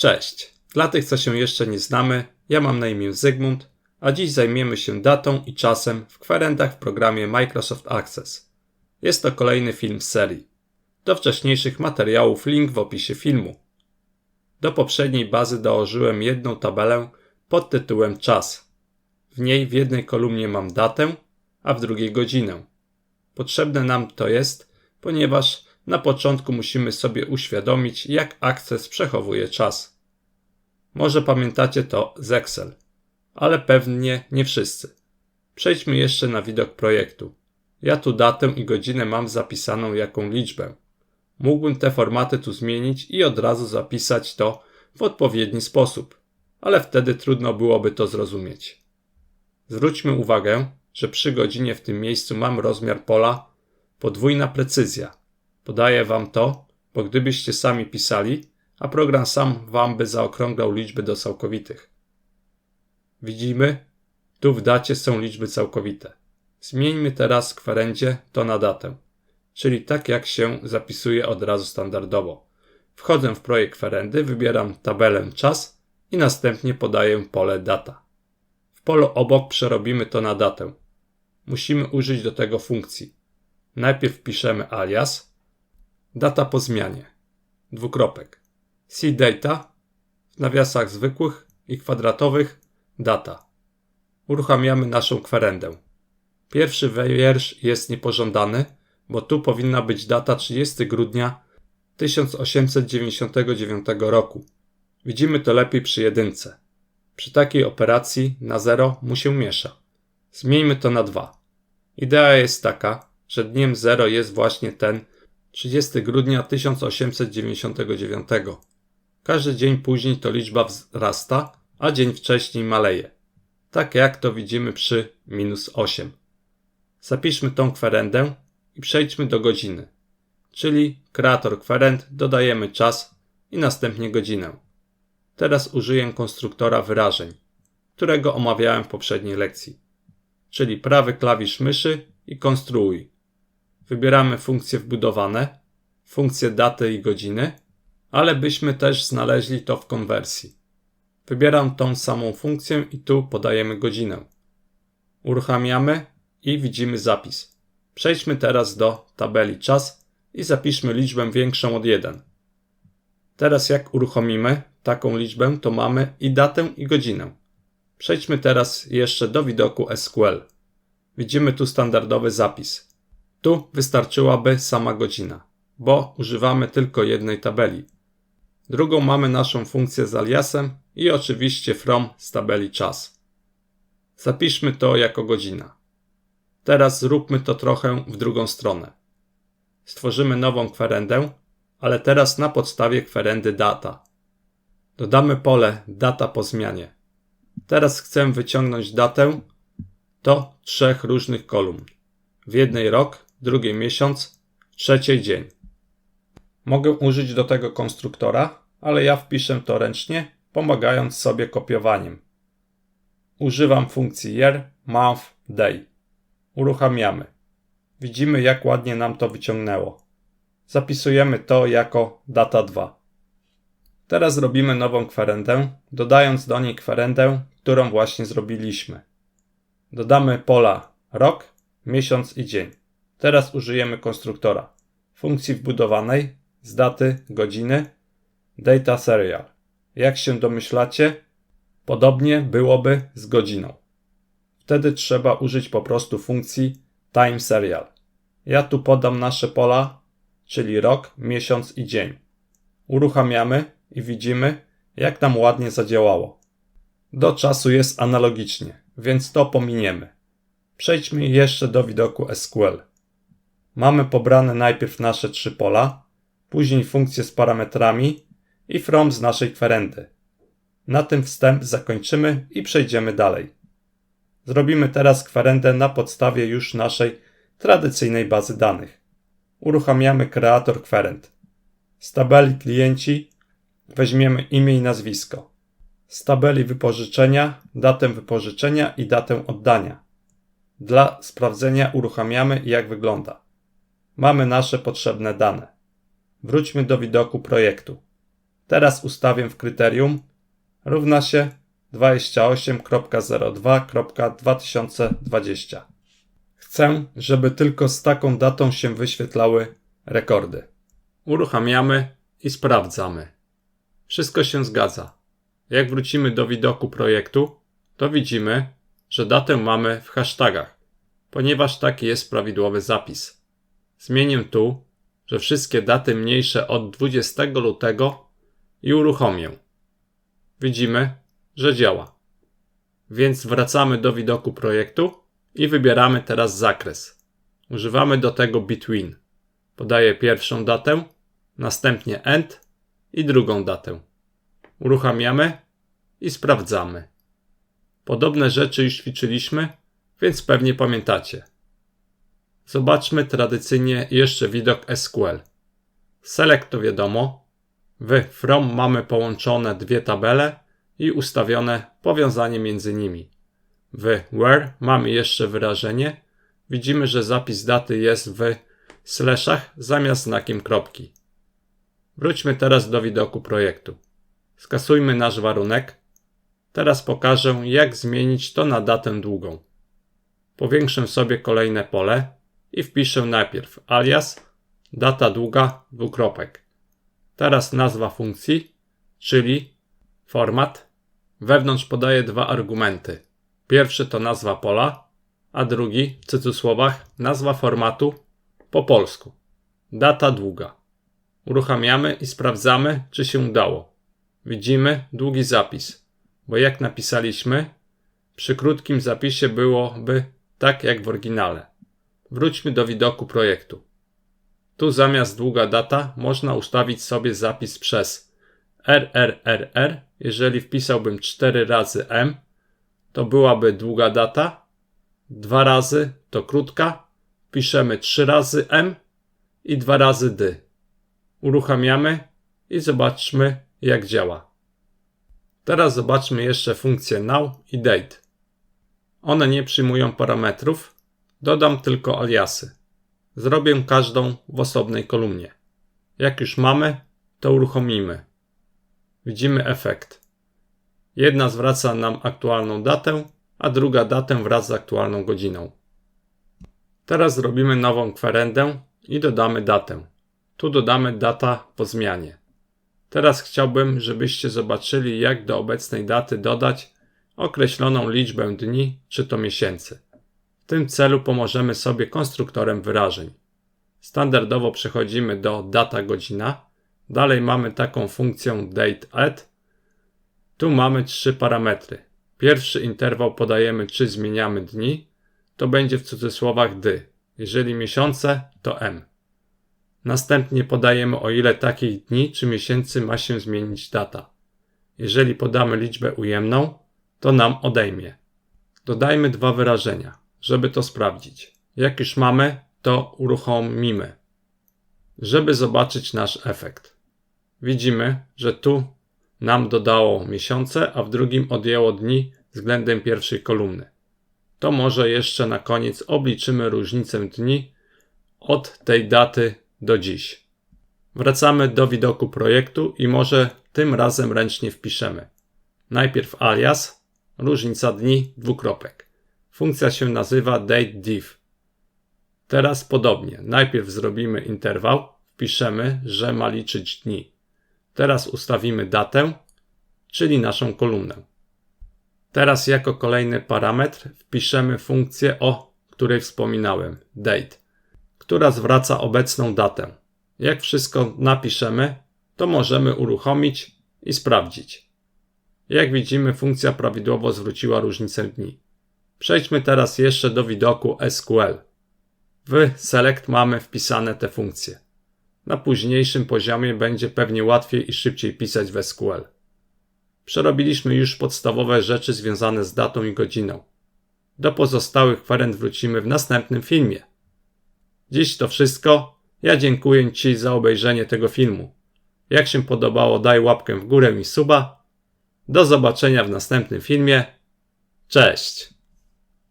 Cześć. Dla tych, co się jeszcze nie znamy, ja mam na imię Zygmunt, a dziś zajmiemy się datą i czasem w kwerendach w programie Microsoft Access. Jest to kolejny film z serii. Do wcześniejszych materiałów link w opisie filmu. Do poprzedniej bazy dołożyłem jedną tabelę pod tytułem Czas. W niej w jednej kolumnie mam datę, a w drugiej godzinę. Potrzebne nam to jest, ponieważ na początku musimy sobie uświadomić, jak Access przechowuje czas. Może pamiętacie to z Excel, ale pewnie nie wszyscy. Przejdźmy jeszcze na widok projektu. Ja tu datę i godzinę mam zapisaną jaką liczbę. Mógłbym te formaty tu zmienić i od razu zapisać to w odpowiedni sposób, ale wtedy trudno byłoby to zrozumieć. Zwróćmy uwagę, że przy godzinie w tym miejscu mam rozmiar pola podwójna precyzja. Podaję wam to, bo gdybyście sami pisali, a program sam wam by zaokrąglał liczby do całkowitych. Widzimy, tu w dacie są liczby całkowite. Zmieńmy teraz w kwerendzie to na datę, czyli tak jak się zapisuje od razu standardowo. Wchodzę w projekt kwerendy, wybieram tabelę czas i następnie podaję pole data. W polu obok przerobimy to na datę. Musimy użyć do tego funkcji. Najpierw wpiszemy alias, data po zmianie, dwukropek, cdata, w nawiasach zwykłych i kwadratowych, data. Uruchamiamy naszą kwerendę. Pierwszy wiersz jest niepożądany, bo tu powinna być data 30 grudnia 1899 roku. Widzimy to lepiej przy jedynce. Przy takiej operacji na 0 mu się miesza. Zmieńmy to na 2. Idea jest taka, że dniem 0 jest właśnie ten 30 grudnia 1899. Każdy dzień później to liczba wzrasta, a dzień wcześniej maleje. Tak jak to widzimy przy minus 8. Zapiszmy tą kwerendę i przejdźmy do godziny. Czyli kreator kwerend dodajemy czas i następnie godzinę. Teraz użyję konstruktora wyrażeń, którego omawiałem w poprzedniej lekcji. Czyli prawy klawisz myszy i konstruuj. Wybieramy funkcje wbudowane, funkcję daty i godziny, ale byśmy też znaleźli to w konwersji. Wybieram tą samą funkcję i tu podajemy godzinę. Uruchamiamy i widzimy zapis. Przejdźmy teraz do tabeli czas i zapiszmy liczbę większą od 1. Teraz jak uruchomimy taką liczbę, to mamy i datę i godzinę. Przejdźmy teraz jeszcze do widoku SQL. Widzimy tu standardowy zapis. Tu wystarczyłaby sama godzina, bo używamy tylko jednej tabeli. Drugą mamy naszą funkcję z aliasem i oczywiście from z tabeli czas. Zapiszmy to jako godzina. Teraz zróbmy to trochę w drugą stronę. Stworzymy nową kwerendę, ale teraz na podstawie kwerendy data. Dodamy pole data po zmianie. Teraz chcę wyciągnąć datę do trzech różnych kolumn. W jednej rok, drugiej miesiąc, trzeciej dzień. Mogę użyć do tego konstruktora, ale ja wpiszę to ręcznie, pomagając sobie kopiowaniem. Używam funkcji year, month, day. Uruchamiamy. Widzimy jak ładnie nam to wyciągnęło. Zapisujemy to jako data 2. Teraz robimy nową kwerendę, dodając do niej kwerendę, którą właśnie zrobiliśmy. Dodamy pola rok, miesiąc i dzień. Teraz użyjemy konstruktora. Funkcji wbudowanej z daty, godziny, data serial. Jak się domyślacie, podobnie byłoby z godziną. Wtedy trzeba użyć po prostu funkcji time serial. Ja tu podam nasze pola, czyli rok, miesiąc i dzień. Uruchamiamy i widzimy, jak nam ładnie zadziałało. Do czasu jest analogicznie, więc to pominiemy. Przejdźmy jeszcze do widoku SQL. Mamy pobrane najpierw nasze trzy pola, później funkcje z parametrami i from z naszej kwerendy. Na tym wstęp zakończymy i przejdziemy dalej. Zrobimy teraz kwerendę na podstawie już naszej tradycyjnej bazy danych. Uruchamiamy kreator kwerend. Z tabeli klienci weźmiemy imię i nazwisko. Z tabeli wypożyczenia datę wypożyczenia i datę oddania. Dla sprawdzenia uruchamiamy jak wygląda. Mamy nasze potrzebne dane. Wróćmy do widoku projektu. Teraz ustawię w kryterium równa się 28.02.2020. Chcę, żeby tylko z taką datą się wyświetlały rekordy. Uruchamiamy i sprawdzamy. Wszystko się zgadza. Jak wrócimy do widoku projektu, to widzimy, że datę mamy w hashtagach, ponieważ taki jest prawidłowy zapis. Zmienię tu, że wszystkie daty mniejsze od 20 lutego i uruchomię. Widzimy, że działa. Więc wracamy do widoku projektu i wybieramy teraz zakres. Używamy do tego between. Podaję pierwszą datę, następnie end i drugą datę. Uruchamiamy i sprawdzamy. Podobne rzeczy już ćwiczyliśmy, więc pewnie pamiętacie. Zobaczmy tradycyjnie jeszcze widok SQL. Select to wiadomo. W from mamy połączone dwie tabele i ustawione powiązanie między nimi. W where mamy jeszcze wyrażenie. Widzimy, że zapis daty jest w slashach zamiast znakiem kropki. Wróćmy teraz do widoku projektu. Skasujmy nasz warunek. Teraz pokażę, jak zmienić to na datę długą. Powiększę sobie kolejne pole i wpiszę najpierw alias, data długa, dwukropek. Teraz nazwa funkcji, czyli format. Wewnątrz podaję dwa argumenty. Pierwszy to nazwa pola, a drugi w cudzysłowach nazwa formatu po polsku. Data długa. Uruchamiamy i sprawdzamy, czy się udało. Widzimy długi zapis, bo jak napisaliśmy, przy krótkim zapisie byłoby tak jak w oryginale. Wróćmy do widoku projektu. Tu zamiast długa data można ustawić sobie zapis przez RRRR. Jeżeli wpisałbym 4 razy M, to byłaby długa data. Dwa razy to krótka. Piszemy 3 razy M i 2 razy D. Uruchamiamy i zobaczmy jak działa. Teraz zobaczmy jeszcze funkcje now i date. One nie przyjmują parametrów, dodam tylko aliasy. Zrobię każdą w osobnej kolumnie. Jak już mamy, to uruchomimy. Widzimy efekt. Jedna zwraca nam aktualną datę, a druga datę wraz z aktualną godziną. Teraz zrobimy nową kwerendę i dodamy datę. Tu dodamy data po zmianie. Teraz chciałbym, żebyście zobaczyli, jak do obecnej daty dodać określoną liczbę dni czy to miesięcy. Tym celu pomożemy sobie konstruktorem wyrażeń. Standardowo przechodzimy do data godzina. Dalej mamy taką funkcję date add. Tu mamy trzy parametry. Pierwszy interwał podajemy, czy zmieniamy dni. To będzie w cudzysłowach dy. Jeżeli miesiące, to m. Następnie podajemy o ile takich dni czy miesięcy ma się zmienić data. Jeżeli podamy liczbę ujemną, to nam odejmie. Dodajmy dwa wyrażenia, żeby to sprawdzić. Jak już mamy, to uruchomimy, żeby zobaczyć nasz efekt. Widzimy, że tu nam dodało miesiące, a w drugim odjęło dni względem pierwszej kolumny. To może jeszcze na koniec obliczymy różnicę dni od tej daty do dziś. Wracamy do widoku projektu i może tym razem ręcznie wpiszemy. Najpierw alias, różnica dni, dwukropek. Funkcja się nazywa datediv. Teraz podobnie. Najpierw zrobimy interwał, wpiszemy, że ma liczyć dni. Teraz ustawimy datę, czyli naszą kolumnę. Teraz jako kolejny parametr wpiszemy funkcję, o której wspominałem, date która zwraca obecną datę. Jak wszystko napiszemy, to możemy uruchomić i sprawdzić. Jak widzimy, funkcja prawidłowo zwróciła różnicę dni. Przejdźmy teraz jeszcze do widoku SQL. W Select mamy wpisane te funkcje. Na późniejszym poziomie będzie pewnie łatwiej i szybciej pisać w SQL. Przerobiliśmy już podstawowe rzeczy związane z datą i godziną. Do pozostałych kwerent wrócimy w następnym filmie. Dziś to wszystko. Ja dziękuję Ci za obejrzenie tego filmu. Jak się podobało, daj łapkę w górę i suba. Do zobaczenia w następnym filmie. Cześć!